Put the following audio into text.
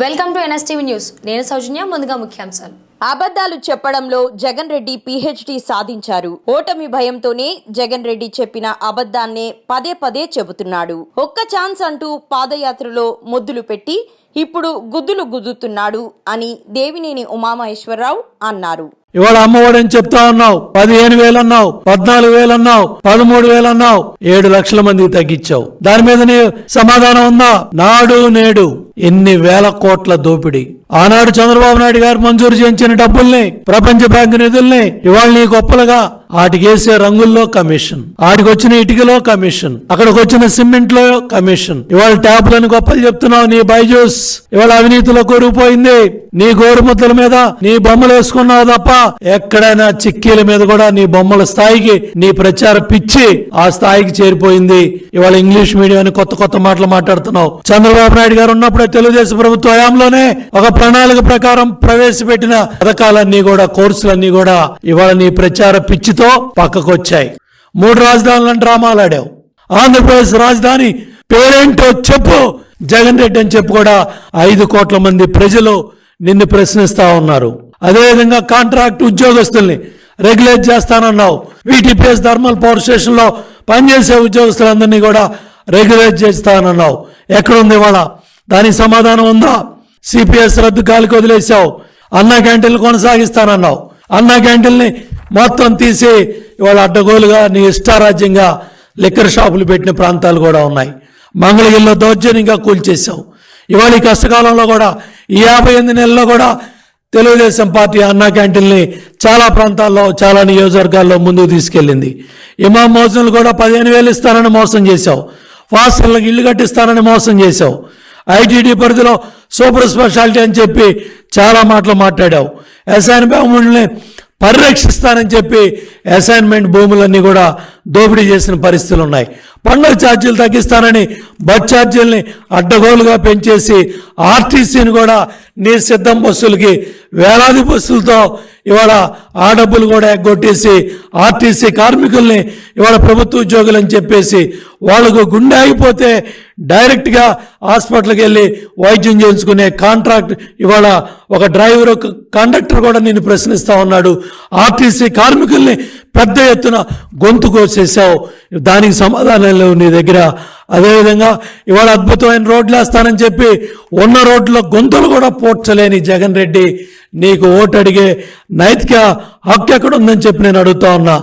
Welcome to NSTV news. నేను సౌజన్య ముందుగా ముఖ్యాంశాలు. అబద్ధాలు చెప్పడంలో జగన్ రెడ్డి పీహెచ్డీ సాధించారు. ఓటమి భయంతోనే జగన్ రెడ్డి చెప్పిన అబద్ధాన్నే పదే పదే చెబుతున్నాడు. ఒక్క ఛాన్స్ అంటూ పాదయాత్రలో మొద్దులు పెట్టి ఇప్పుడు గుద్దులు గుద్దుతున్నాడు అని దేవినేని ఉమామహేశ్వరరావు అన్నారు. ఇవాళ అమ్మఒడని చెప్తా ఉన్నావు. పదిహేను వేలు అన్నావు పద్నాలుగు వేలు అన్నావు పదమూడు వేలు అన్నావు ఏడు లక్షల మందికి తగ్గించావు. దాని మీద నీ సమాధానం ఉందా? నాడు నేడు ఎన్ని వేల కోట్ల దోపిడీ. ఆనాడు చంద్రబాబు నాయుడు గారు మంజూరు చేయించిన డబ్బుల్ని ప్రపంచ బ్యాంకు నిధుల్ని ఇవాళ నీ గొప్పలుగా ఆటికేసే రంగుల్లో కమిషన్ ఆటికొచ్చిన ఇటుకలో కమిషన్ అక్కడికి వచ్చిన సిమెంట్లో కమిషన్. ఇవాళ ట్యాబ్లను గొప్పలు చెప్తున్నావు నీ బైజూస్. ఇవాళ అవినీతిలో కోరిపోయింది నీ గోరుముద్దల మీద నీ బొమ్మలు వేసుకున్నావు తప్ప ఎక్కడైనా చిక్కీల మీద కూడా నీ బొమ్మల స్థాయికి నీ ప్రచార పిచ్చి ఆ స్థాయికి చేరిపోయింది. ఇవాళ ఇంగ్లీష్ మీడియం అని కొత్త కొత్త మాటలు మాట్లాడుతున్నావు. చంద్రబాబు నాయుడు గారు ఉన్నప్పుడే తెలుగుదేశం ప్రభుత్వ హయాంలోనే ఒక ప్రణాళిక ప్రకారం ప్రవేశపెట్టిన పథకాలన్నీ కూడా కోర్సులన్నీ కూడా ఇవాళ నీ ప్రచార పిచ్చితో పక్కకు వచ్చాయి మూడు రాజధానులను డ్రామాలాడావు ఆంధ్రప్రదేశ్ రాజధాని పేరేంటో చెప్పు. జగన్ రెడ్డి అని చెప్పి కూడా ఐదు కోట్ల మంది ప్రజలు నిన్ను ప్రశ్నిస్తా ఉన్నారు. అదేవిధంగా కాంట్రాక్ట్ ఉద్యోగస్తుల్ని రెగ్యులేట్ చేస్తానన్నావు. వీటీపీఎస్ థర్మల్ పవర్ స్టేషన్లో పనిచేసే ఉద్యోగస్తులందరినీ కూడా రెగ్యులేట్ చేస్తానన్నావు. ఎక్కడుంది ఇవాళ? దానికి సమాధానం ఉందా? సిపిఎస్ రద్దు కాలికి వదిలేసావు అన్న క్యాంటీన్లు కొనసాగిస్తానన్నావు. అన్న క్యాంటీన్ని మొత్తం తీసి ఇవాళ అడ్డగోలుగా నీ ఇష్టారాజ్యంగా లిక్కర్ షాపులు పెట్టిన ప్రాంతాలు కూడా ఉన్నాయి. మంగళగిరిలో దౌర్జన్యంగా కూల్చేశావు. ఇవాళ ఈ కష్టకాలంలో కూడా ఈ యాభై ఎనిమిది నెలల్లో కూడా తెలుగుదేశం పార్టీ అన్నా క్యాంటీన్ని చాలా ప్రాంతాల్లో చాలా నియోజకవర్గాల్లో ముందుకు తీసుకెళ్ళింది. ఇమాం మోసన్లు కూడా పదిహేను వేలు ఇస్తానని మోసం చేశావు. ఫాస్టర్లకు ఇల్లు కట్టిస్తానని మోసం చేశావు. ఐటీడీ పరిధిలో సూపర్ స్పెషాలిటీ అని చెప్పి చాలా మాటలు మాట్లాడావు. అసైన్ భూముల్ని పరిరక్షిస్తానని చెప్పి అసైన్మెంట్ భూములన్నీ కూడా దోపిడీ చేసిన పరిస్థితులు ఉన్నాయి. పన్ను ఛార్జీలు తగ్గిస్తానని బస్ ఛార్జీలని అడ్డగోలుగా పెంచేసి ఆర్టీసీని కూడా నిర్సిద్ధం బస్సులకి వేలాది బస్సులతో ఇవాళ ఆ డబ్బులు కూడా ఎగ్గొట్టేసి ఆర్టీసీ కార్మికుల్ని ఇవాళ ప్రభుత్వ ఉద్యోగులు అని చెప్పేసి వాళ్ళకు గుండె ఆగిపోతే డైరెక్ట్గా హాస్పిటల్కి వెళ్ళి వైద్యం చేయించుకునే కాంట్రాక్ట్ ఇవాళ ఒక డ్రైవర్ ఒక కండక్టర్ కూడా నేను ప్రశ్నిస్తా ఉన్నాడు. ఆర్టీసీ కార్మికుల్ని పెద్ద ఎత్తున గొంతు కోసేసావు దానికి సమాధానం లేవు నీ దగ్గర. అదేవిధంగా ఇవాళ అద్భుతమైన రోడ్లు వేస్తానని చెప్పి ఉన్న రోడ్లో గొంతులు కూడా పోడ్చలేని జగన్ రెడ్డి. నీకు ఓటు అడిగే నైతిక హక్కు ఎక్కడ ఉందని చెప్పి నేను అడుగుతా ఉన్నా.